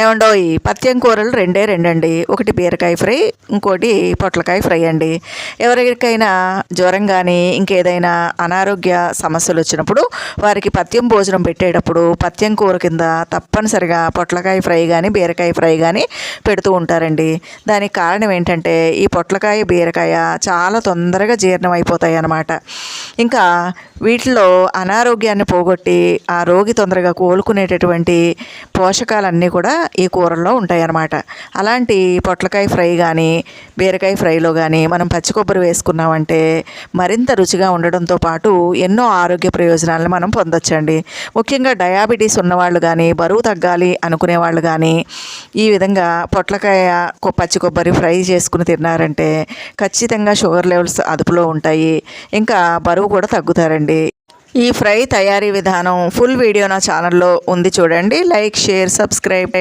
ఏమండో ఈ పత్యం కూరలు రెండే రెండండి. ఒకటి బీరకాయ ఫ్రై ఇంకోటి పొట్లకాయ ఫ్రై అండి. ఎవరికైనా జ్వరం కానీ ఇంకేదైనా అనారోగ్య సమస్యలు వచ్చినప్పుడు వారికి పత్యం భోజనం పెట్టేటప్పుడు పత్యం కూర కింద తప్పనిసరిగా పొట్లకాయ ఫ్రై కానీ బీరకాయ ఫ్రై కానీ పెడుతూ ఉంటారండి. దానికి కారణం ఏంటంటే ఈ పొట్లకాయ బీరకాయ చాలా తొందరగా జీర్ణం అయిపోతాయి అన్నమాట ఇంకా వీటిలో అనారోగ్యాన్ని పోగొట్టి ఆ రోగి తొందరగా కోలుకునేటటువంటి పోషకాలన్నీ కూడా ఈ కూరల్లో ఉంటాయి అన్నమాట అలాంటి పొట్లకాయ ఫ్రై కానీ బీరకాయ ఫ్రైలో కానీ మనం పచ్చి కొబ్బరి వేసుకున్నామంటే మరింత రుచిగా ఉండడంతో పాటు ఎన్నో ఆరోగ్య ప్రయోజనాలను మనం పొందొచ్చండి. ముఖ్యంగా డయాబెటీస్ ఉన్నవాళ్ళు కానీ బరువు తగ్గాలి అనుకునే వాళ్ళు కానీ ఈ విధంగా పొట్లకాయ పచ్చి కొబ్బరి ఫ్రై చేసుకుని తిన్నారంటే ఖచ్చితంగా షుగర్ లెవెల్స్ అదుపులో ఉంటాయి. ఇంకా బరువు బరువు కూడా తగ్గుతారండి. ఈ ఫ్రై తయారీ విధానం ఫుల్ వీడియో నా ఛానల్లో ఉంది చూడండి. Like share subscribe.